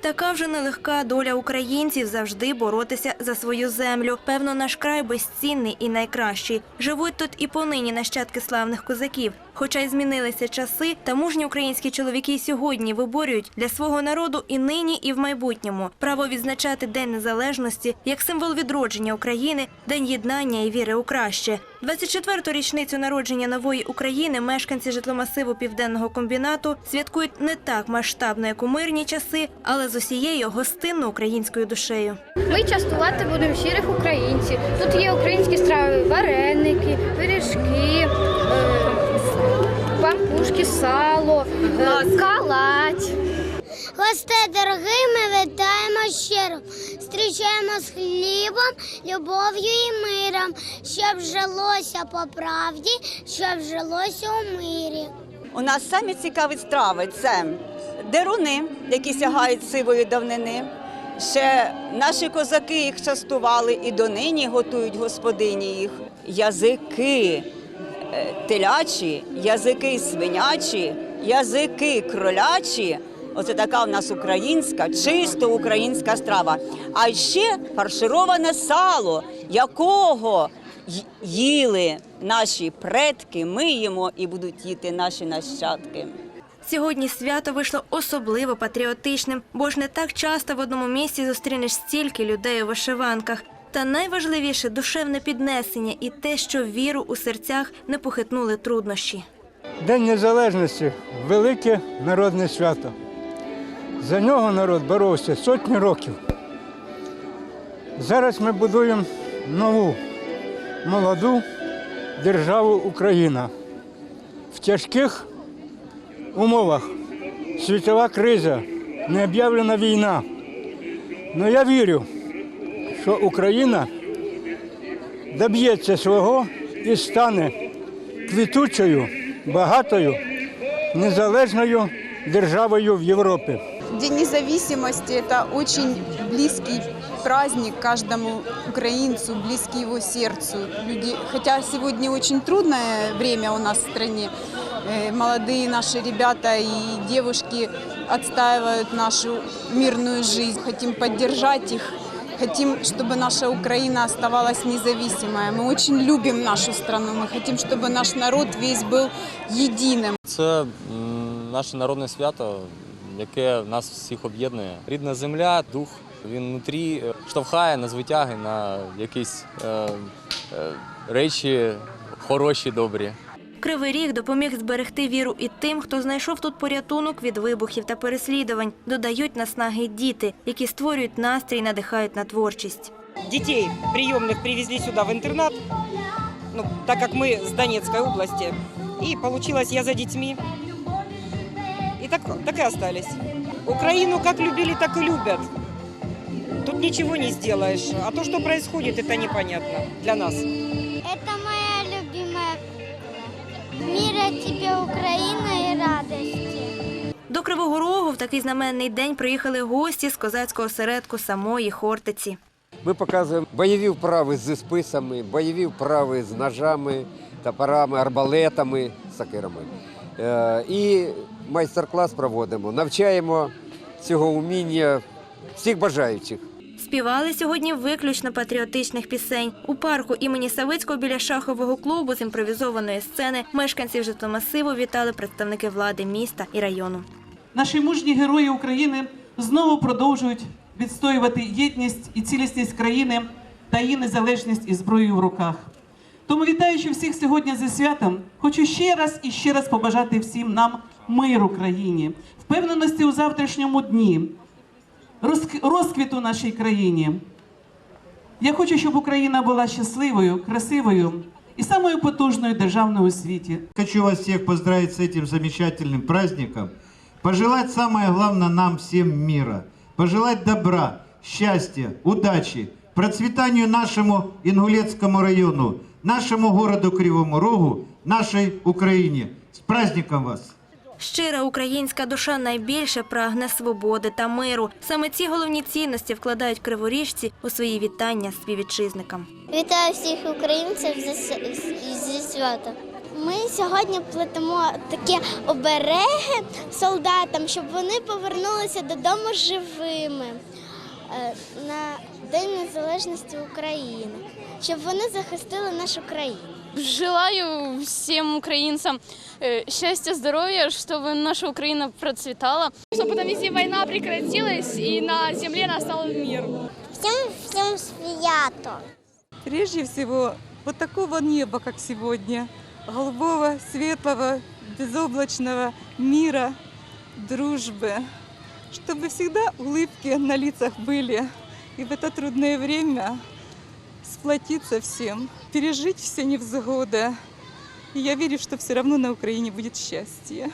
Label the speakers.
Speaker 1: Така вже нелегка доля українців завжди боротися за свою землю. Певно, наш край безцінний і найкращий. Живуть тут і понині нащадки славних козаків. Хоча й змінилися часи, та мужні українські чоловіки сьогодні виборюють для свого народу і нині, і в майбутньому право відзначати День Незалежності як символ відродження України, день єднання і віри у краще. 24-ту річницю народження нової України мешканці житломасиву південного комбінату святкують не так масштабно, як у мирні часи, але з усією гостинно українською душею.
Speaker 2: Ми частувати будемо щирих українців. Тут є українські страви, вареники, пиріжки, пампушки, сало, е, калач.
Speaker 3: Гостей дорогих ми вітаємо щиро, зустрічаємо з хлібом, любов'ю і миром, щоб жилося по правді, щоб жилося у мирі.
Speaker 4: У нас самі цікаві страви це деруни, які сягають сивої давнини. Ще наші козаки їх частували і донині готують господині їх. Язики телячі, язики свинячі, язики кролячі. Оце така в нас українська, чисто українська страва. А ще фаршироване сало, якого їли наші предки, ми їмо і будуть їти наші нащадки.
Speaker 1: Сьогодні свято вийшло особливо патріотичним, бо ж не так часто в одному місці зустрінеш стільки людей у вишиванках. Та найважливіше душевне піднесення і те, що віру у серцях не похитнули труднощі.
Speaker 5: День Незалежності велике народне свято. За нього народ боровся сотні років. Зараз ми будуємо нову молоду державу Україна. В тяжких умовах світова криза, необ'явлена війна. Але я вірю, що Україна доб'ється свого і стане квітучою, багатою, незалежною державою в Європі.
Speaker 6: День независимости – это очень близкий праздник каждому украинцу, близкий его сердцу. Люди, хотя сегодня очень трудное время у нас в стране, э, молодые наши ребята и девушки отстаивают нашу мирную жизнь. Хотим поддержать их, хотим, чтобы наша Украина оставалась независимой. Мы очень любим нашу страну, мы хотим, чтобы наш народ весь был единым.
Speaker 7: Це м, наше народне свято, яке нас всіх об'єднує. Рідна земля, дух, він внутрі е, штовхає на звитяги, на якісь е, е, речі хороші, добрі.
Speaker 1: Кривий ріг допоміг зберегти віру і тим, хто знайшов тут порятунок від вибухів та переслідувань. Додають наснаги діти, які створюють настрій, і надихають на творчість.
Speaker 8: детей приемных привезли сюда в интернат, ну, так как мы с Донецкой области. И получилось я за детьми. И так, так и остались. Украину как любили, так и любят. Тут ничего не сделаешь. А то, что происходит, это непонятно для нас.
Speaker 3: Тебе, Украина, и радости.
Speaker 1: До Кривого Рогу в такий знаменний день приїхали гості з козацького середку самої Хортиці.
Speaker 9: Ми показуємо бойові вправи зі списами, бойові вправи з ножами, топорами, арбалетами, сакирами. Е, І майстер-клас проводимо. Навчаємо цього уміння всіх бажаючих.
Speaker 1: Співали сьогодні виключно патріотичних пісень. У парку імені Савицького біля шахового клубу з імпровізованої сцени мешканців житломасиву вітали представники влади міста і району.
Speaker 10: Наші мужні герої України знову продовжують відстоювати єдність і цілісність країни та її незалежність із зброєю в руках. Тому, вітаючи всіх сьогодні зі святом, хочу ще раз і ще раз побажати всім нам миру країні, впевненості у завтрашньому дні, розк- розквіту нашій країні. Я хочу, щоб Україна була щасливою, красивою і самою потужною державною у світі.
Speaker 11: Хочу вас всех поздравить с этим замечательным праздником. Пожелать самое главное нам всем мира. Пожелать добра, счастья, удачи, процветанию нашему Ингулецкому району, нашему городу Кривому Рогу, нашей Украине. С праздником вас!
Speaker 1: Щира українська душа найбільше прагне свободи та миру. Саме ці головні цінності вкладають криворіжці у свої вітання співвітчизникам.
Speaker 3: Вітаю всіх українців зі, святом. Ми сьогодні плетемо такі обереги солдатам, щоб вони повернулися додому живими е, на День Незалежності України, щоб вони захистили нашу країну.
Speaker 2: Желаю всем украинцам э, счастья, здоровья, чтобы наша Украина процветала. Чтобы там везде война прекратилась и на земле настал мир.
Speaker 3: Всім всім свято!
Speaker 8: Прежде всего, вот такого неба, как сегодня, голубого, светлого, безоблачного мира, дружбы, чтобы всегда улыбки на лицах были. И в это трудное время сплотиться всем, пережить все невзгоды. И я верю, что все равно на Украине будет счастье.